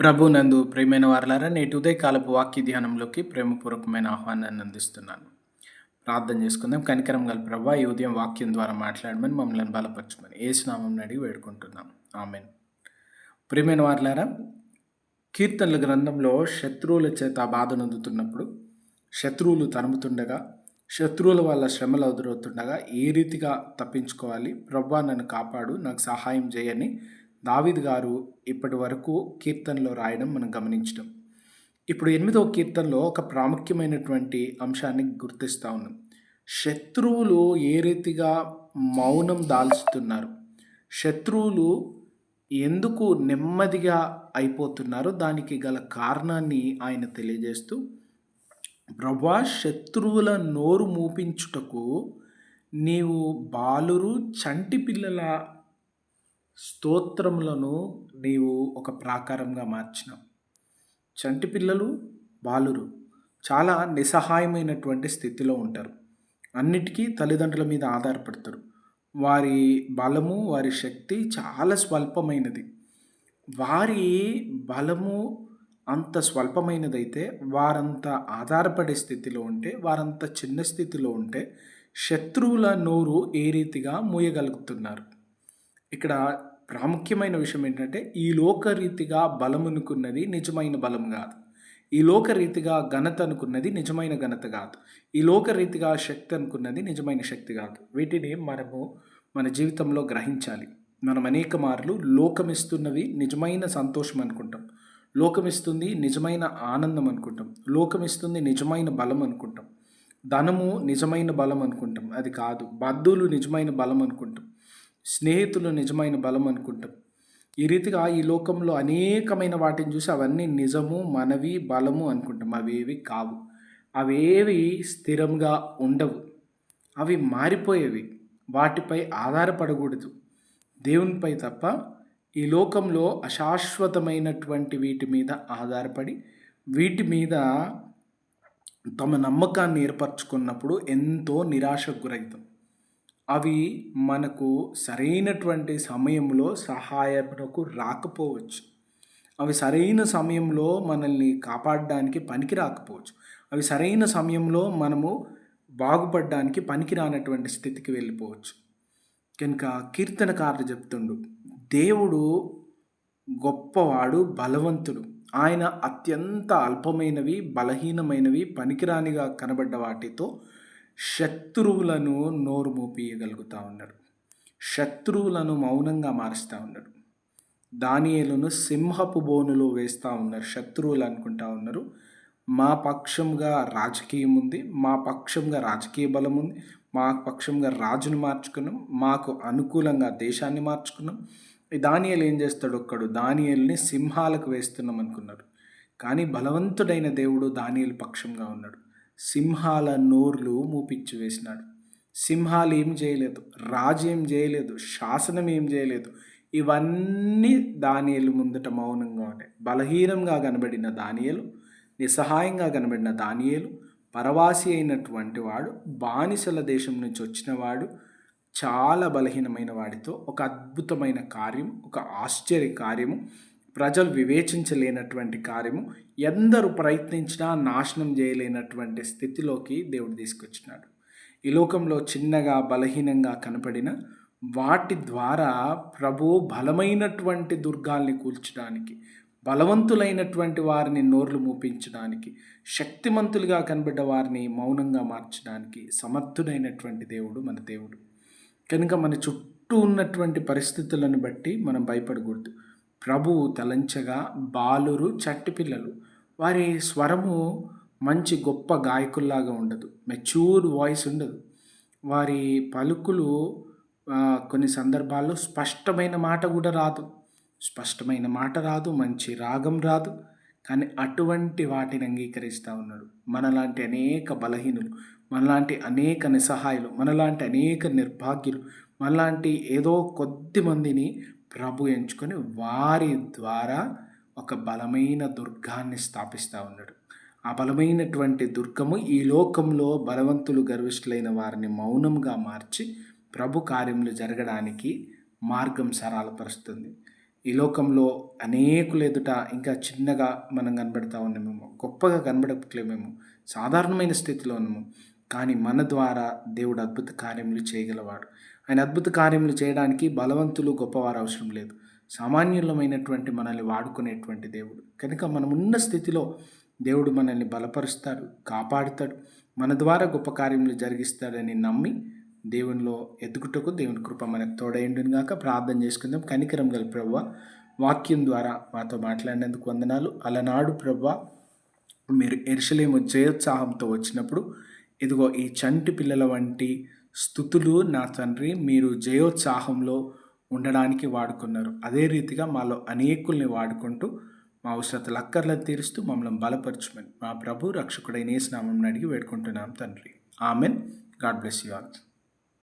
ప్రభు నందు ప్రేమైన వారలారా నేటి ఉదయకాలపు వాక్య ధ్యానంలోకి ప్రేమపూర్వకమైన ఆహ్వానాన్ని అందిస్తున్నాను. ప్రార్థన చేసుకుందాం. కనికరం గల ప్రభా ఈ ఉదయం వాక్యం ద్వారా మాట్లాడమని మమ్మల్ని బలపరచమని ఏసునామం అడిగి వేడుకుంటున్నాం. ఆమెన్. ప్రేమైన వారలారా కీర్తనల గ్రంథంలో శత్రువుల చేత బాధనందుతున్నప్పుడు శత్రువులు తరుముతుండగా శత్రువుల వల్ల శ్రమలు ఎదురవుతుండగా ఏ రీతిగా తప్పించుకోవాలి? ప్రభా నన్ను కాపాడు నాకు సహాయం చేయని దావిద్ గారు ఇప్పటి వరకు కీర్తనలో రాయడం మనం గమనించడం. ఇప్పుడు ఎనిమిదవ కీర్తనలో ఒక ప్రాముఖ్యమైనటువంటి అంశాన్ని గుర్తిస్తూ ఉన్నాం. శత్రువులు ఏ రీతిగా మౌనం దాల్చుతున్నారు? శత్రువులు ఎందుకు నెమ్మదిగా అయిపోతున్నారో దానికి గల కారణాన్ని ఆయన తెలియజేస్తూ ప్రభా శత్రువుల నోరు మూపించుటకు నీవు బాలురు చంటి పిల్లల స్తోత్రములను నీవు ఒక ప్రాకారంగా మార్చినావు. చంటి పిల్లలు బాలురు చాలా నిస్సహాయమైనటువంటి స్థితిలో ఉంటారు. అన్నిటికీ తల్లిదండ్రుల మీద ఆధారపడతారు. వారి బలము వారి శక్తి చాలా స్వల్పమైనది. వారి బలము అంత స్వల్పమైనదైతే వారంత ఆధారపడే స్థితిలో ఉంటే వారంత చిన్న స్థితిలో ఉంటే శత్రువుల నోరు ఏ రీతిగా మూయగలుగుతున్నారు. ఇక్కడ ప్రాముఖ్యమైన విషయం ఏంటంటే ఈ లోకరీతిగా బలం అనుకున్నది నిజమైన బలం కాదు. ఈ లోకరీతిగా ఘనత అనుకున్నది నిజమైన ఘనత కాదు. ఈ లోకరీతిగా శక్తి అనుకున్నది నిజమైన శక్తి కాదు. వీటిని మనము మన జీవితంలో గ్రహించాలి. మనం అనేక మార్లు లోకమిస్తున్నవి నిజమైన సంతోషం అనుకుంటాం. లోకమిస్తుంది నిజమైన ఆనందం అనుకుంటాం. లోకమిస్తుంది నిజమైన బలం అనుకుంటాం. ధనము నిజమైన బలం అనుకుంటాం. అది కాదు. బద్దులు నిజమైన బలం అనుకుంటాం. స్నేహితులు నిజమైన బలం అనుకుంటాం. ఈ రీతిగా ఈ లోకంలో అనేకమైన వాటిని చూసి అవన్నీ నిజము మనవి బలము అనుకుంటాం. అవేవి కావు. అవేవి స్థిరంగా ఉండవు. అవి మారిపోయేవి. వాటిపై ఆధారపడకూడదు. దేవునిపై తప్ప ఈ లోకంలో అశాశ్వతమైనటువంటి వీటి మీద ఆధారపడి వీటి మీద తమ నమ్మకాన్ని ఏర్పరచుకున్నప్పుడు ఎంతో నిరాశకు గురవుతాం. అవి మనకు సరైనటువంటి సమయంలో సహాయమునకు రాకపోవచ్చు. అవి సరైన సమయంలో మనల్ని కాపాడడానికి పనికి రాకపోవచ్చు. అవి సరైన సమయంలో మనము బాగుపడడానికి పనికి రానటువంటి స్థితికి వెళ్ళిపోవచ్చు. కనుక కీర్తనకారులు చెప్తుండు దేవుడు గొప్పవాడు బలవంతుడు. ఆయన అత్యంత అల్పమైనవి బలహీనమైనవి పనికిరానిగా కనబడ్డ వాటితో శత్రువులను నోరు మోపియగలుగుతూ ఉన్నాడు. శత్రువులను మౌనంగా మారుస్తూ ఉన్నాడు. దానియలను సింహపు బోనులో వేస్తూ ఉన్నారు. శత్రువులు అనుకుంటా ఉన్నారు. మా పక్షంగా రాజకీయం ఉంది. మా పక్షంగా రాజకీయ బలం ఉంది. మా పక్షంగా రాజును మార్చుకున్నాం. మాకు అనుకూలంగా దేశాన్ని మార్చుకున్నాం. దానియలు ఏం చేస్తాడు ఒక్కడు? దానియల్ని సింహాలకు వేస్తున్నాం అనుకున్నారు కానీ బలవంతుడైన దేవుడు దానియలు పక్షంగా ఉన్నాడు. సింహాల నోర్లు మూపిచ్చి వేసినాడు. సింహాలు ఏం చేయలేదు. రాజు ఏం చేయలేదు. శాసనం ఏం చేయలేదు. ఇవన్నీ దానియలు ముందట మౌనంగా ఉంటాయి బలహీనంగా కనబడిన దానియలు నిస్సహాయంగా కనబడిన దానియలు పరవాసి అయినటువంటి వాడు బానిసల దేశం నుంచి వచ్చినవాడు చాలా బలహీనమైన వాడితో ఒక అద్భుతమైన కార్యం ఒక ఆశ్చర్య కార్యము ప్రజలు వివేచించలేనటువంటి కార్యము ఎందరు ప్రయత్నించినా నాశనం చేయలేనటువంటి స్థితిలోకి దేవుడు తీసుకొచ్చినాడు. ఈ లోకంలో చిన్నగా బలహీనంగా కనపడిన వాటి ద్వారా ప్రభు బలమైనటువంటి దుర్గాల్ని కూల్చడానికి బలవంతులైనటువంటి వారిని నోర్లు మూపించడానికి శక్తిమంతులుగా కనబడ్డ వారిని మౌనంగా మార్చడానికి సమర్థుడైనటువంటి దేవుడు మన దేవుడు. కనుక మన చుట్టూ ఉన్నటువంటి పరిస్థితులను బట్టి మనం భయపడకూడదు. ప్రభువు తలంచగా బాలురు చట్టి పిల్లలు. వారి స్వరము మంచి గొప్ప గాయకుల్లాగా ఉండదు. మెచ్యూర్ వాయిస్ ఉండదు. వారి పలుకులు కొన్ని సందర్భాల్లో స్పష్టమైన మాట కూడా రాదు. స్పష్టమైన మాట రాదు మంచి రాగం రాదు. కానీ అటువంటి వాటిని అంగీకరిస్తూ ఉన్నాడు. మనలాంటి అనేక బలహీనులు మనలాంటి అనేక నిస్సహాయులు మనలాంటి అనేక నిర్భాగ్యులు మనలాంటి ఏదో కొద్ది మందిని ప్రభు ఎంచుకొని వారి ద్వారా ఒక బలమైన దుర్గాన్ని స్థాపిస్తూ ఉన్నాడు. ఆ బలమైనటువంటి దుర్గము ఈ లోకంలో బలవంతులు గర్విష్ఠులైన వారిని మౌనంగా మార్చి ప్రభు కార్యములు జరగడానికి మార్గం సరాలపరుస్తుంది ఈ లోకంలో అనేకులు ఎదుట ఇంకా చిన్నగా మనం కనబడతా ఉన్నామేమో గొప్పగా కనబడట్లేమేమో సాధారణమైన స్థితిలో ఉన్నాము. కానీ మన ద్వారా దేవుడు అద్భుత కార్యములు చేయగలవాడు. ఆయన అద్భుత కార్యములు చేయడానికి బలవంతులు గొప్పవారు అవసరం లేదు. సామాన్యులమైనటువంటి మనల్ని వాడుకునేటువంటి దేవుడు. కనుక మనం ఉన్న స్థితిలో దేవుడు మనల్ని బలపరుస్తాడు కాపాడుతాడు మన ద్వారా గొప్ప కార్యములు జరిగిస్తాడని నమ్మి దేవునిలో ఎదుగుటకు దేవుని కృప మనకు తోడైండును గాక ప్రార్థన చేసుకుందాం. కనికరం గల ప్రవ్వ వాక్యం ద్వారా మాతో మాట్లాడినందుకు వందనాలు. అలనాడు ప్రవ్వ మీరు ఎరుసలేము జయోత్సాహంతో వచ్చినప్పుడు ఇదిగో ఈ చంటి పిల్లల వంటి స్థుతులు నా తండ్రి మీరు జయోత్సాహంలో ఉండడానికి వాడుకున్నారు. అదే రీతిగా మాలో అనేకుల్ని వాడుకుంటూ మా అవసరతలు అక్కర్లను తీరుస్తూ మమ్మల్ని బలపరచమని మా ప్రభు రక్షకుడైన స్నామం అడిగి వేడుకుంటున్నాం తండ్రి. Amen. God bless you all.